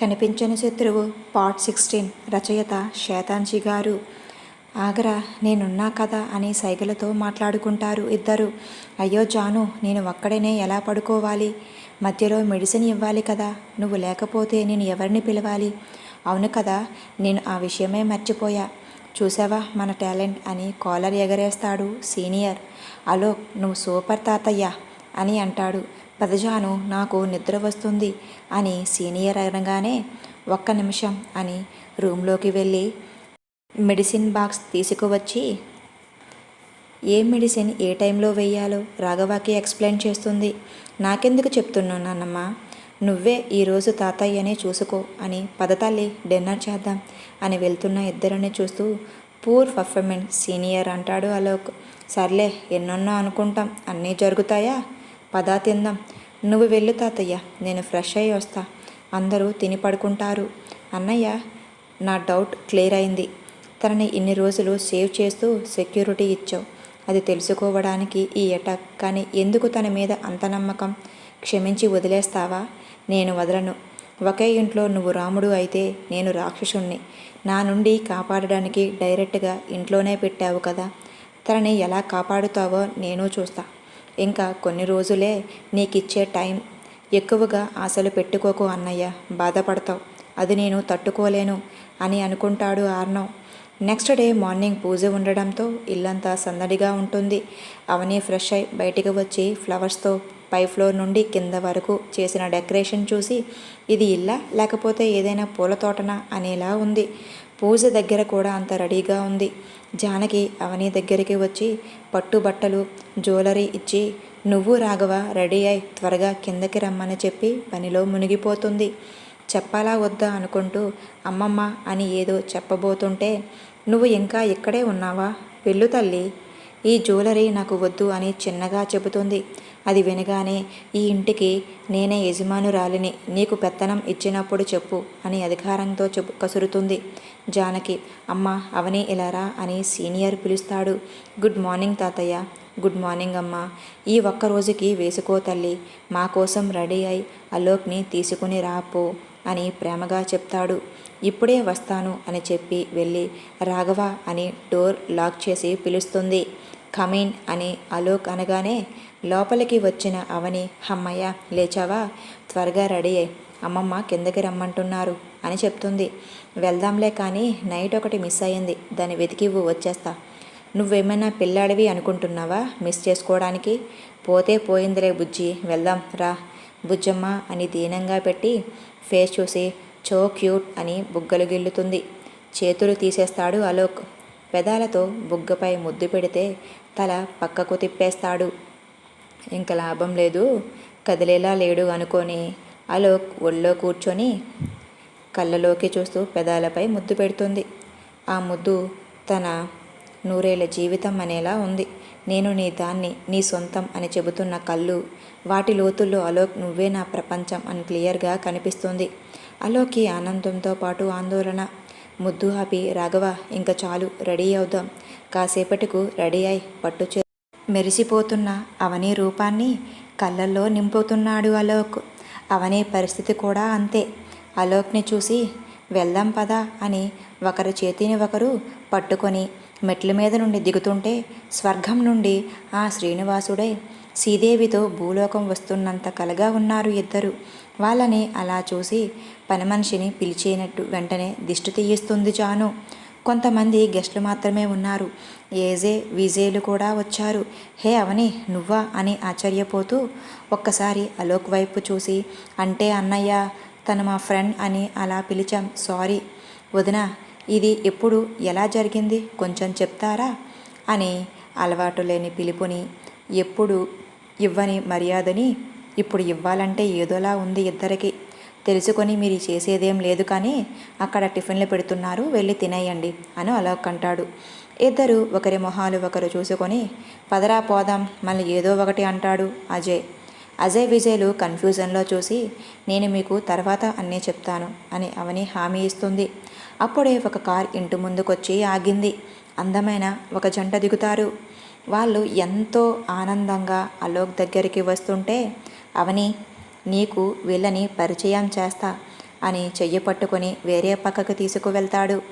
కనిపించని శత్రువు part sixteen రచయిత శేతాంజీ గారు. ఆగరా నేనున్నా కదా అని సైగలతో మాట్లాడుకుంటారు ఇద్దరు. అయ్యో జాను నేను ఒక్కడనే ఎలా పడుకోవాలి? మధ్యలో మెడిసిన్ ఇవ్వాలి కదా నువ్వు లేకపోతే నేను ఎవరిని పిలవాలి? అవును కదా నేను ఆ విషయమే మర్చిపోయా. చూసావా మన టాలెంట్ అని కాలర్ ఎగరేస్తాడు సీనియర్. అలోక్ నువ్వు సూపర్ తాతయ్య అని అంటాడు. పదజాను నాకు నిద్ర వస్తుంది అని సీనియర్ అనగానే ఒక్క నిమిషం అని రూమ్లోకి వెళ్ళి మెడిసిన్ బాక్స్ తీసుకువచ్చి ఏ మెడిసిన్? ఏ టైంలో వేయాలో రాఘవాకి ఎక్స్ప్లెయిన్ చేస్తుంది. నాకెందుకు చెప్తున్నావు నాన్నమ్మ? నువ్వే ఈరోజు తాతయ్యనే చూసుకో అని పదతల్లి డిన్నర్ చేద్దాం అని వెళ్తున్న ఇద్దరిని చూస్తూ పూర్ పర్ఫార్మెన్స్ సీనియర్ అంటాడు అలోక్. సర్లే ఎన్నెన్నో అనుకుంటాం. అన్నీ జరుగుతాయా? పదా తిందాం. నువ్వు వెళ్ళు తాతయ్య నేను ఫ్రెష్ అయ్యి వస్తా. అందరూ తిని పడుకుంటారు. అన్నయ్య నా డౌట్ క్లియర్ అయింది. తనని ఇన్ని రోజులు సేవ్ చేస్తూ సెక్యూరిటీ ఇచ్చావు. అది తెలుసుకోవడానికి ఈ అటాక్. కానీ ఎందుకు తన మీద అంత నమ్మకం? క్షమించి వదిలేస్తావా? నేను వదలను. ఒకే ఇంట్లో నువ్వు రాముడు అయితే నేను రాక్షసుణ్ణి. నా నుండి కాపాడడానికి డైరెక్ట్గా ఇంట్లోనే పెట్టావు కదా. తనని ఎలా కాపాడుతావో నేను చూస్తా. ఇంకా కొన్ని రోజులే నీకిచ్చే టైం. ఎక్కువగా ఆశలు పెట్టుకోకు అన్నయ్య బాధపడతావు. అది నేను తట్టుకోలేను అని అనుకుంటాడు ఆర్నవ్. నెక్స్ట్ డే మార్నింగ్ పూజ ఉండడంతో ఇల్లంతా సందడిగా ఉంటుంది. అవని ఫ్రెష్ అయి బయటికి వచ్చి ఫ్లవర్స్తో పై ఫ్లోర్ నుండి కింద వరకు చేసిన డెకరేషన్ చూసి ఇది ఇల్లా లేకపోతే ఏదైనా పూల తోటనా అనేలా ఉంది. పూజ దగ్గర కూడా అంత రెడీగా ఉంది. జానకి అవని దగ్గరికి వచ్చి పట్టు బట్టలు జ్యువెలరీ ఇచ్చి నువ్వు రాఘవ రెడీ అయి త్వరగా కిందకి రమ్మని చెప్పి పనిలో మునిగిపోతుంది. చెప్పాలా వద్దా అనుకుంటూ అమ్మమ్మ అని ఏదో చెప్పబోతుంటే నువ్వు ఇంకా ఇక్కడే ఉన్నావా? వెళ్ళు తల్లి. ఈ జ్యువెలరీ నాకు వద్దు అని చిన్నగా చెబుతుంది. అది వినగానే ఈ ఇంటికి నేనే యజమానురాలిని నీకు పెత్తనం ఇచ్చినప్పుడు చెప్పు అని అధికారంతో చెప్పు కసురుతుంది. జానకి అమ్మ అవని ఇలారా అని సీనియర్ పిలుస్తాడు. గుడ్ మార్నింగ్ తాతయ్య. గుడ్ మార్నింగ్ అమ్మా. ఈ ఒక్క రోజుకి వేసుకో తల్లి. మా కోసం రెడీ అయి అలోక్ని తీసుకుని రాపో అని ప్రేమగా చెప్తాడు. ఇప్పుడే వస్తాను అని చెప్పి వెళ్ళి రాఘవ అని డోర్ లాక్ చేసి పిలుస్తుంది. కమీన్ అని అలోక్ అనగానే లోపలికి వచ్చిన అవని అమ్మయ్య లేచావా? త్వరగా రెడీ అయ్యి అమ్మమ్మ కిందకి రమ్మంటున్నారు అని చెప్తుంది. వెళ్దాంలే కానీ నైట్ ఒకటి మిస్ అయ్యింది దాన్ని వెతికివ్వు వచ్చేస్తా. నువ్వేమైనా పిల్లాడివి అనుకుంటున్నావా మిస్ చేసుకోవడానికి? పోతే పోయిందిలే బుజ్జి వెళ్దాం రా. బుజ్జమ్మ అని దీనంగా పెట్టి ఫేస్ చూసి చో క్యూట్ అని బుగ్గలు గిల్లుతుంది. చేతులు తీసేస్తాడు అలోక్. పెదాలతో బుగ్గపై ముద్దు పెడితే తల పక్కకు తిప్పేస్తాడు. ఇంక లాభం లేదు. కదిలేలా లేడు అనుకొని అలోక్ ఒళ్ళో కూర్చొని కళ్ళలోకి చూస్తూ పెదాలపై ముద్దు పెడుతుంది. ఆ ముద్దు తన నూరేళ్ళ జీవితం అనేలా ఉంది. నేను నీ దాన్ని నీ సొంతం అని చెబుతున్న కళ్ళు వాటి లోతుల్లో అలోక్ నువ్వే నా ప్రపంచం అని క్లియర్గా కనిపిస్తుంది. అలోక్కి ఆనందంతో పాటు ఆందోళన. ముద్దు ఆపి రాఘవ ఇంకా చాలు రెడీ అవుదాం. కాసేపటికు రెడీ అయి పట్టు చే మెరిసిపోతున్న అవని రూపాన్ని కళ్ళల్లో నింపుతున్నాడు అలోక్. అవని పరిస్థితి కూడా అంతే. అలోక్ని చూసి వెళ్దాం పదా అని ఒకరి చేతిని ఒకరు పట్టుకొని మెట్ల మీద నుండి దిగుతుంటే స్వర్గం నుండి ఆ శ్రీనివాసుడై శ్రీదేవితో భూలోకం వస్తున్నంత కలగా ఉన్నారు ఇద్దరు. వాళ్ళని అలా చూసి పని మనిషిని పిలిచేనట్టు వెంటనే దిష్టి తీయిస్తుంది జాను. కొంతమంది గెస్టులు మాత్రమే ఉన్నారు. ఏజే విజేలు కూడా వచ్చారు. హే అవని నువ్వా? అని ఆశ్చర్యపోతూ ఒక్కసారి అలోక్ వైపు చూసి అంటే అన్నయ్య తను మా ఫ్రెండ్ అని అలా పిలిచాం. సారీ. వదిన ఇది ఎప్పుడు ఎలా జరిగింది? కొంచెం చెప్తారా? అని అలవాటు లేని పిలుపుని ఎప్పుడు ఇవ్వని మర్యాదని ఇప్పుడు ఇవ్వాలంటే ఏదోలా ఉంది ఇద్దరికి. తెలుసుకొని మీరు చేసేదేం లేదు కానీ అక్కడ టిఫిన్లు పెడుతున్నారు వెళ్ళి తినేయండి అని అలోక్ అంటాడు ఇద్దరు ఒకరి మొహాలు ఒకరు చూసుకొని పదరా పోదాం మళ్ళీ ఏదో ఒకటి అంటాడు అజయ్. అజయ్ విజయ్లు కన్ఫ్యూజన్లో చూసి నేను మీకు తర్వాత అన్నీ చెప్తాను అని అవని హామీ ఇస్తుంది. అప్పుడే ఒక కార్ ఇంటి ముందుకొచ్చి ఆగింది. అందమైన ఒక జంట దిగుతారు. వాళ్ళు ఎంతో ఆనందంగా అలోక్ దగ్గరికి వస్తుంటే అవని నీకు వీళ్ళని పరిచయం చేస్తా అని చెయ్యి పట్టుకొని వేరే పక్కకు తీసుకువెళ్తాడు.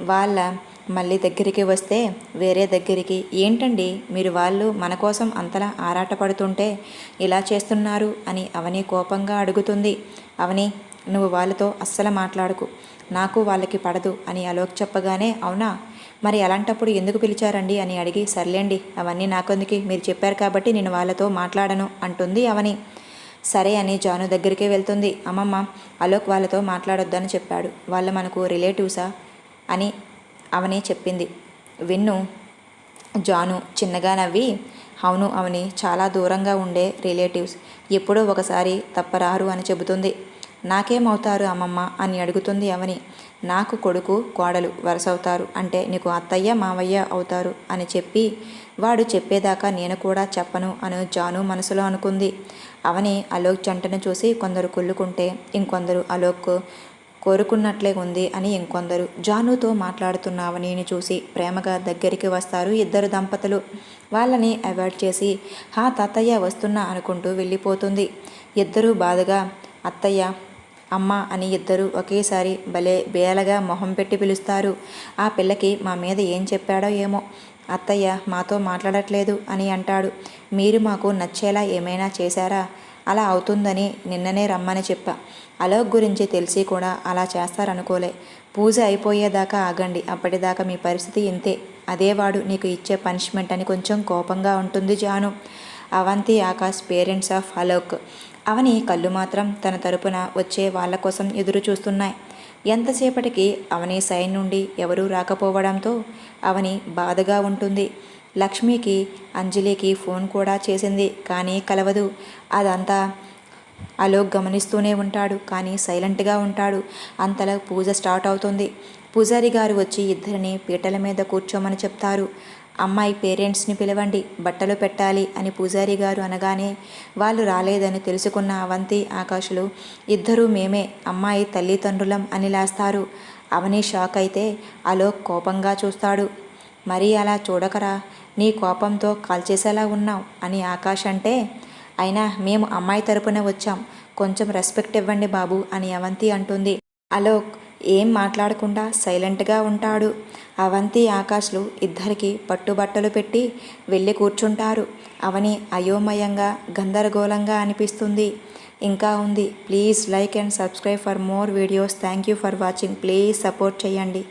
వాళ్ళ మళ్ళీ దగ్గరికి వస్తే వేరే దగ్గరికి ఏంటండి మీరు వాళ్ళు మన కోసం అంతలా ఆరాటపడుతుంటే ఇలా చేస్తున్నారు? అని అవని కోపంగా అడుగుతుంది. అవని నువ్వు వాళ్ళతో అస్సలు మాట్లాడుకు. నాకు వాళ్ళకి పడదు అని అలోక్ చెప్పగానే అవునా? మరి అలాంటప్పుడు ఎందుకు పిలిచారండి? అని అడిగి సర్లేండి అవన్నీ నాకొందుకి. మీరు చెప్పారు కాబట్టి నేను వాళ్ళతో మాట్లాడను అంటుంది అవని. సరే అని జాను దగ్గరికే వెళ్తుంది. అమ్మమ్మ అలోక్ వాళ్ళతో మాట్లాడొద్దని చెప్పాడు. వాళ్ళ మనకు రిలేటివ్సా? అని అవని చెప్పింది. విన్ను జాను చిన్నగా నవ్వి అవును అవని చాలా దూరంగా ఉండే రిలేటివ్స్ ఎప్పుడో ఒకసారి తప్పరారు అని చెబుతుంది. నాకేమవుతారు అమ్మమ్మ? అని అడుగుతుంది అవని. నాకు కొడుకు కోడలు వరసవుతారు. అంటే నీకు అత్తయ్య మావయ్య అవుతారు అని చెప్పి వాడు చెప్పేదాకా నేను కూడా చెప్పను అని జాను మనసులో అనుకుంది. అవని అలోక్ జంటను చూసి కొందరు కుళ్ళుకుంటే ఇంకొందరు అలోక్ కోరుకున్నట్లే ఉంది అని ఇంకొందరు జానుతో మాట్లాడుతున్న అవనీని చూసి ప్రేమగా దగ్గరికి వస్తారు ఇద్దరు దంపతులు. వాళ్ళని అవాయిడ్ చేసి హా తాతయ్య వస్తున్నా అనుకుంటూ వెళ్ళిపోతుంది. ఇద్దరూ బాధగా అత్తయ్య అమ్మ అని ఇద్దరు ఒకేసారి భలే బేలగా మొహం పెట్టి పిలుస్తారు. ఆ పిల్లకి మా మీద ఏం చెప్పాడో ఏమో. అత్తయ్య మాతో మాట్లాడట్లేదు అని అంటాడు. మీరు మాకు నచ్చేలా ఏమైనా చేశారా? అలా అవుతుందని నిన్ననే రమ్మని చెప్పా. అలోక్ గురించి తెలిసి కూడా అలా చేస్తారనుకోలే. పూజ అయిపోయేదాకా ఆగండి. అప్పటిదాకా మీ పరిస్థితి ఇంతే. అదేవాడు నీకు ఇచ్చే పనిష్మెంట్ అని కొంచెం కోపంగా ఉంటుంది Janu. Avanthi Akash parents of Alok. అవని కళ్ళు మాత్రం తన తరపున వచ్చే వాళ్ళ కోసం ఎదురు చూస్తున్నాయి ఎంతసేపటికి అవని సైన్ నుండి ఎవరూ రాకపోవడంతో అవని బాధగా ఉంటుంది. లక్ష్మికి అంజలికి ఫోన్ కూడా చేసింది కానీ కలవదు. అదంతా అలోక్ గమనిస్తూనే ఉంటాడు కానీ సైలెంట్గా ఉంటాడు. అంతలో పూజ స్టార్ట్ అవుతుంది. పూజారి గారు వచ్చి ఇద్దరిని పీటల మీద కూర్చోమని చెప్తారు. అమ్మాయి పేరెంట్స్ని పిలవండి బట్టలు పెట్టాలి అని పూజారి గారు అనగానే వాళ్ళు రాలేదని తెలుసుకున్న అవంతి ఆకాశులు ఇద్దరూ మేమే అమ్మాయి తల్లిదండ్రులం అని లేస్తారు. అవని షాక్ అయితే అలోక్ కోపంగా చూస్తాడు. మరీ అలా చూడకరా నీ కోపంతో కాల్చేసేలా ఉన్నావు అని ఆకాష్ అంటే అయినా మేము అమ్మాయి తరపున వచ్చాం కొంచెం రెస్పెక్ట్ ఇవ్వండి బాబు అని అవంతి అంటుంది. అలోక్ ఏం మాట్లాడకుండా సైలెంట్గా ఉంటాడు. అవంతి ఆకాశ్లు ఇద్దరికి పట్టుబట్టలు పెట్టి వెళ్ళి కూర్చుంటారు. అవని అయోమయంగా గందరగోళంగా అనిపిస్తుంది. ఇంకా ఉంది. Please like and subscribe for more videos. Thank you for watching. Please support చేయండి.